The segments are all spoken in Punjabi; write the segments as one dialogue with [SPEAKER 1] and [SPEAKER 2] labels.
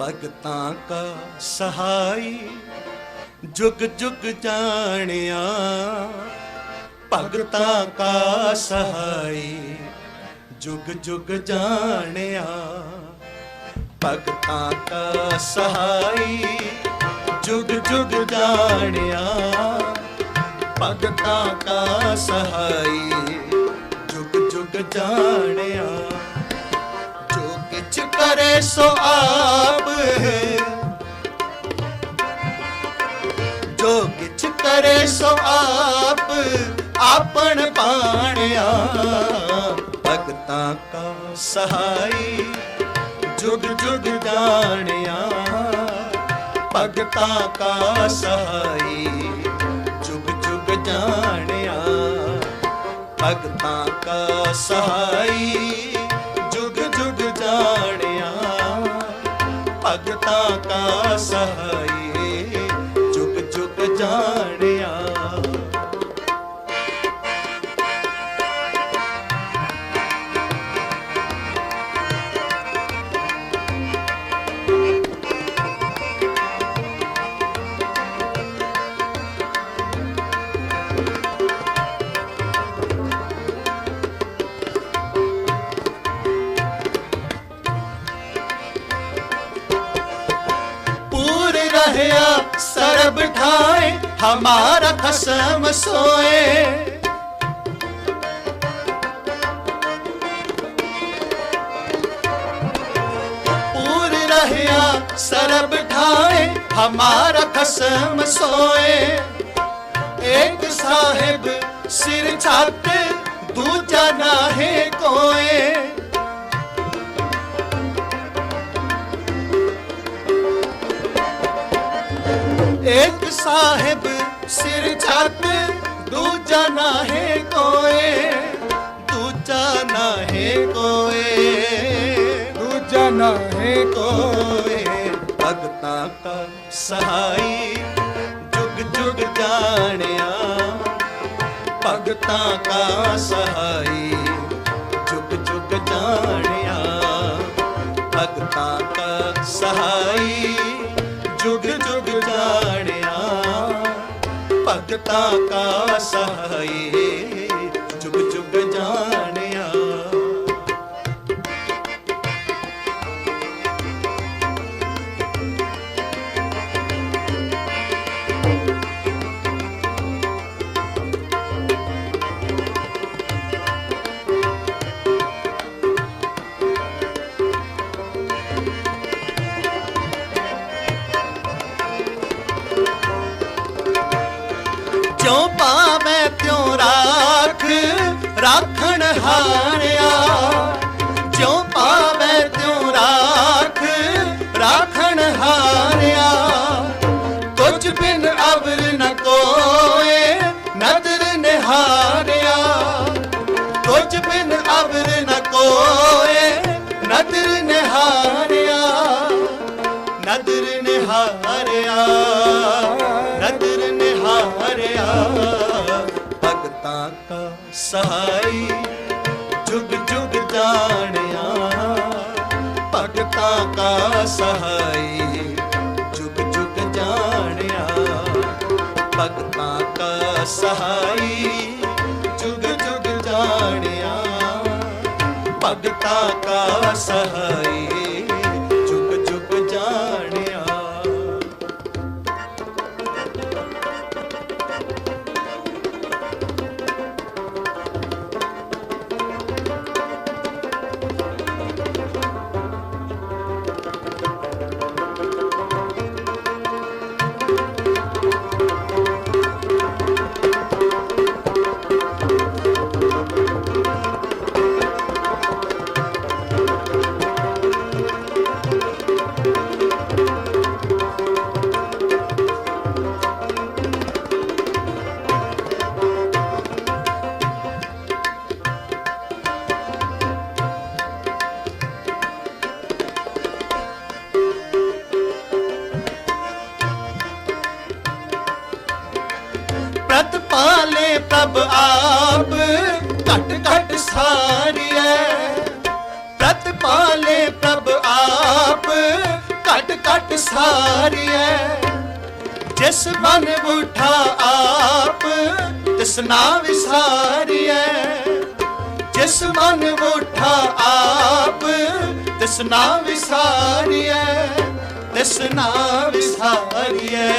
[SPEAKER 1] ਭਗਤਾਂ ਕਾ ਸਹਾਈ, ਜੁਗ ਜੁਗ ਜਾਣਿਆ। ਭਗਤਾਂ ਕਾ ਸਹਾਈ, ਜੁਗ ਜੁਗ ਜਾਣਿਆ। ਭਗਤਾਂ ਕਾ ਸਹਾਈ, ਜੁਗ ਜੁਗ ਜਾਣਿਆ। ਭਗਤਾਂ ਕਾ ਸਹਾਈ, ਜੁਗ ਜੁਗ ਜਾਣਿਆ। ਕਿਛ ਕਰੇ ਸੋ ਆਪ। ਜੋ ਕਿਛ ਕਰੇ ਸੋ ਆਪ, ਆਪਣ ਪਾਣਿਆ ਭਗਤਾਂ ਕਾ ਸਹਾਈ, ਜੁਗ ਜੁਗ ਜਾਣਿਆ। ਭਗਤਾਂ ਕਾ ਸਹਾਈ, ਜੁਗ ਜੁਗ ਜਾਣਿਆ। ਭਗਤਾ ਕਾ ਸਹਾਈ। ਕਾ ਸਹਾਈ पूर रहया सरब ठाए हमारा खसम सोए पूर रहया सरब ठाए हमारा खसम सोए एक साहिब सिर छत दूजा नाहे कोए ਇੱਕ ਸਾਹਿਬ ਸਿਰ ਛੱਤ ਦੂਜਾ ਨਾਹੇ ਕੋਏ ਦੂਜਾ ਨਾਹੇ ਕੋਏ
[SPEAKER 2] ਦੂਜਾ ਨਾ ਹੈ
[SPEAKER 1] ਕੋਏ ਭਗਤਾਂ ਕਾ ਸਹਾਈ ਜੁਗ ਜੁਗ ਜਾਣਿਆ ਭਗਤਾਂ ਕਾ ਸਹਾਈ ਜੁਗ ਜੁਗ ਜਾਣਿਆ ਭਗਤਾਂ ਕਾ ਸਹਾਈ ਭਗਤਾਂ ਕਾ ਸਹਾਈ ਰਾਖ ਰਾਖਣ ਹਾਰਿਆ। ਜਿਉ ਪਾਵੇਂ ਤਿਉ ਰਾਖ ਰਾਖਣ ਹਾਰਿਆ। ਕੁਝ ਬਿਨ ਅਵਰ ਨ ਕੋਏ ਨਦਰ ਨਿਹਾਰਿਆ। ਕੁਝ ਬਿਨ ਅਵਰ ਨ ਕੋਏ ਨਦਰ ਨਿਹਾਰਿਆ। ਨਦਰ ਨਿਹਾਰਿਆ ਨਦਰ ਨਿਹਾਰਿਆ। ਭਗਤਾਂ ਕਾ ਸਹਾਈ। ਜੁਗ ਜੁਗ ਜਾਣਿਆ, ਭਗਤਾਂ ਕਾ ਸਹਾਈ। ਜੁਗ ਜੁਗ ਜਾਣਿਆ, ਭਗਤਾਂ ਕਾ ਸਹਾਈ। ਜੁਗ ਜੁਗ ਜਾਣਿਆ, ਭਗਤਾਂ ਕਾ ਸਹਾਈ। ਪਾਲੇ ਆਪ ਘਟ ਘਟ ਸਾਰੀਐ। ਪ੍ਰਤ ਪਾਲੇ ਪ੍ਰਭ ਆਪ ਘਟ ਕਟ ਕਟ ਸਾਰੀਐ। ਜਿਸ ਮਨ ਉਠਾ ਆਪ, ਤਿਸ ਨਾ ਵਿਸਾਰੀਐ। ਜਿਸ ਮਨ ਉਠਾ ਆਪ, ਤਿਸ ਨਾ ਵਿਸਾਰੀਐ। ਤਿਸ ਨਾ ਵਿਸਾਰੀਐ,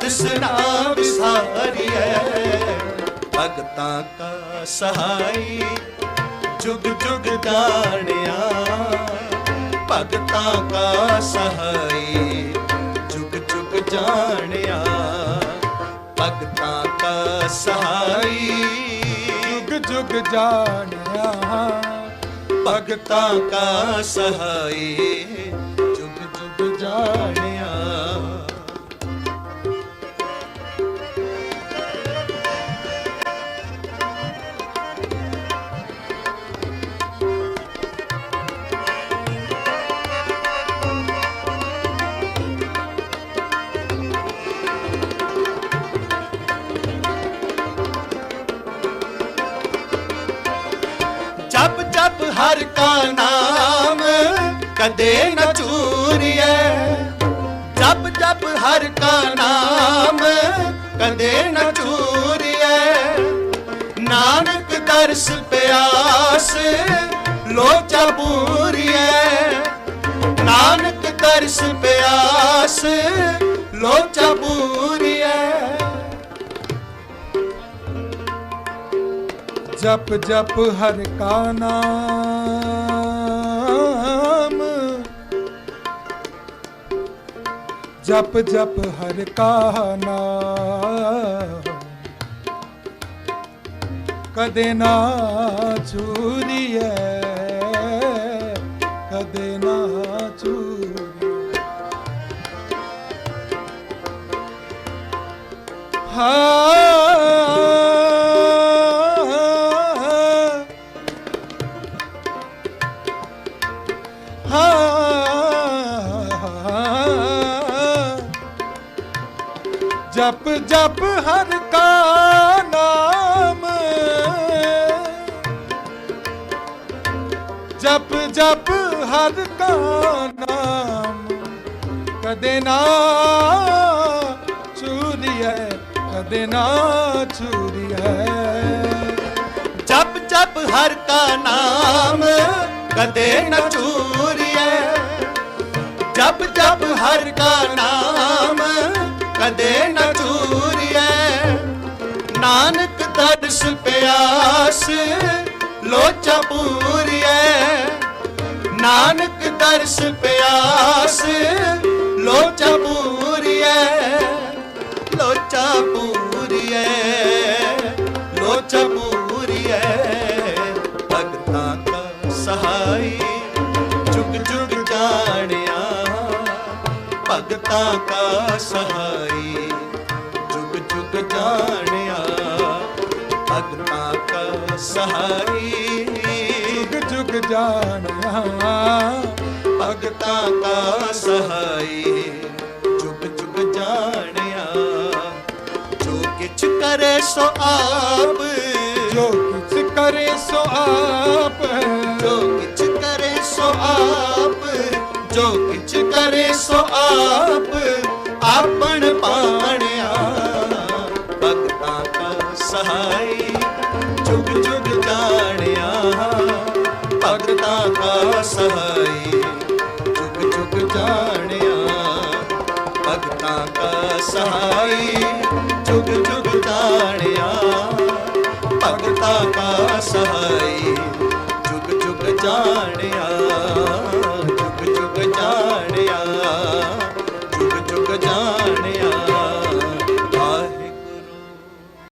[SPEAKER 1] ਤਿਸ ਨਾ ਵਿਸਾਰੀਐ। ਭਗਤਾਂ ਕਾ ਸਹਾਈ, ਜੁਗ ਜੁਗ ਜਾਣਿਆ ਭਗਤਾਂ ਕਾ ਸਹਾਈ, ਜੁਗ ਜੁਗ ਜਾਣਿਆ। ਭਗਤਾਂ ਕਾ ਸਹਾਈ,
[SPEAKER 2] ਜੁਗ ਜੁਗ ਜਾਣਿਆ।
[SPEAKER 1] ਭਗਤਾਂ ਕਾ ਸਹਾਈ, ਜੁਗ ਜੁਗ ਜਾਣਿਆ। ਹਰ ਕਾ ਨਾਮ ਕਦੇ ਨ ਚੂਰੀਐ। ਜਪ ਜਪ ਹਰ ਕਾ ਨਾਮ ਕਦੇ ਨ ਚੂਰੀਐ। ਨਾਨਕ ਦਰਸ ਪਿਆਸ ਲੋਚਾ ਪੂਰੀਐ ਨਾਨਕ ਦਰਸ ਪਿਆਸ ਲੋਚਾ ਪੂਰੀਐ
[SPEAKER 2] ਜਪ ਜਪ ਹਰ ਕਾ ਨਾਮ। ਜਪ ਜਪ ਹਰ ਕਾ ਨਾਮ। ਕਦੇ ਨਾ ਚੂਰੀਐ ਕਦੇ ਨਾ ਚੂਰੀਐ ਹਾਂ। ਜਪ ਜਪ ਹਰ ਕਾ ਨਾਮ। ਜਪ ਜਪ ਹਰ ਕਾ ਨਾਮ। ਕਦੇ ਨਾ ਚੂਰੀਐ ਕਦੇ ਨਾ ਚੂਰੀਐ
[SPEAKER 1] ਜਪ ਜਪ ਹਰ ਕਾ ਨਾਮ, ਕਦੇ ਨਾ ਚੂਰੀਐ ਜਪ ਜਪ ਹਰ ਕਾ ਨਾਮ। ਕਦੇ ਨ ਚੂਰੀਐ ਨਾਨਕ ਦਰਸ ਪਿਆਸ, ਲੋਚਾ ਪੂਰੀਐ ਨਾਨਕ ਦਰਸ ਪਿਆਸ, ਲੋਚਾ ਪੂਰੀਐ ਲੋਚਾ ਪੂਰੀਐ ਲੋਚਾ ਪੂਰੀਐ ਭਗਤਾਂ ਕਾ ਸਹਾਈ ਭਗਤਾਂ ਕਾ ਸਹਾਈ। ਜੁਗ ਜੁਗ ਜਾਣਿਆ ਭਗਤਾਂ ਕਾ ਸਹਾਈ।
[SPEAKER 2] ਜੁਗ ਜੁਗ ਜਾਣਿਆ
[SPEAKER 1] ਭਗਤਾਂ ਕਾ ਸਹਾਈ। ਜੁਗ ਜੁਗ ਜਾਣਿਆ ਜੋ ਕਿਛ ਕਰੇ ਸੋ ਆਪ।
[SPEAKER 2] ਜੋ ਕਿਛ ਕਰੇ ਸੋ ਆਪ।
[SPEAKER 1] ਜੋ ਕਿਛ ਕਰੇ ਸੋ ਆਪ। ਜੋ ਕਿਛ ਕਰੇ ਸੋ ਆਪ, ਆਪਣ ਪਾਣਿਆ ਭਗਤਾਂ ਕਾ ਸਹਾਈ ਜੁਗ ਜੁਗ ਜਾਣਿਆ। ਭਗਤਾਂ ਕਾ ਸਹਾਈ ਜੁਗ ਜੁਗ ਜਾਣਿਆ। ਭਗਤਾਂ ਕਾ ਸਹਾਈ